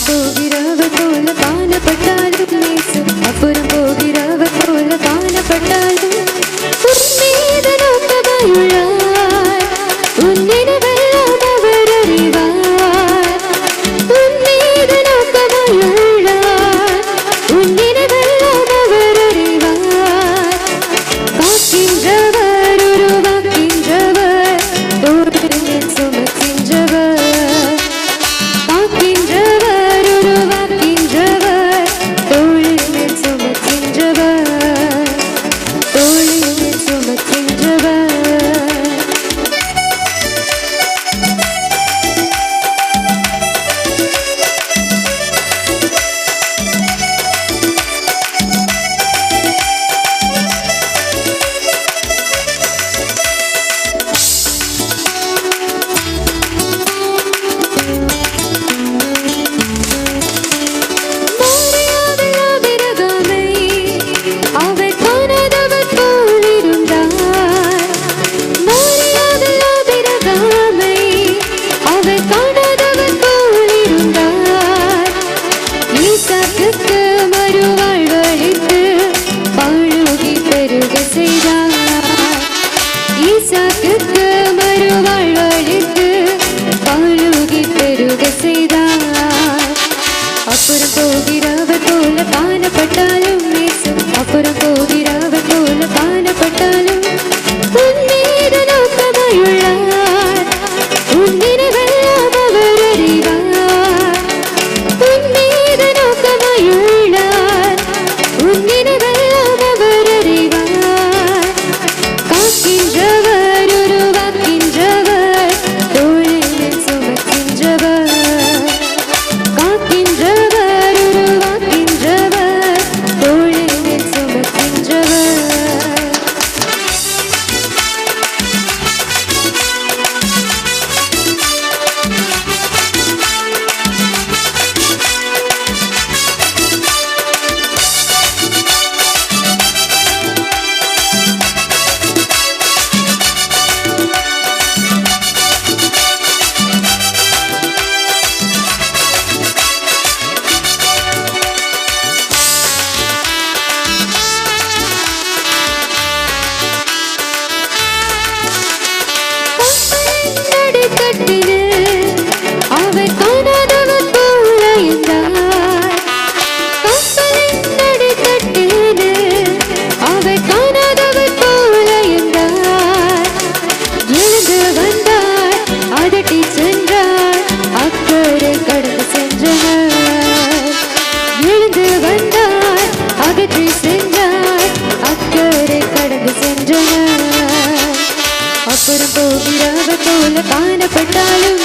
அப்புறம் போகிறவர் போல காணப்பட்டாலும் நேசு அப்புறம் போகிறவர் போல காணப்பட்டாலும் உன் மீது நோக்கமாயுள்ளார் உன் நினைவெல்லாம் அவர் அறிவார் உன் மீது நோக்கமாயுள்ளார் உன் ஈசாக்குக்கு மறுவாழ்வளித்து பழுகி பெருக செய்தார் அப்புறம் போகிறவர் நடுக்கட்டிலே அவர் காணாதவர் போல இருந்தார் கப்பலின் நடுக்கட்டிலே அவர் காணாதவர் போல இருந்தார் எழுந்து வந்தார் அதட்டி சென்றார். அக்கறை கடந்து சென்றனர். எழுந்து வந்தார் அகற்றி சென்றார். அக்கறை கடந்து പുറം പോകിരാവത്തോല പാനപ്പെട്ടാലും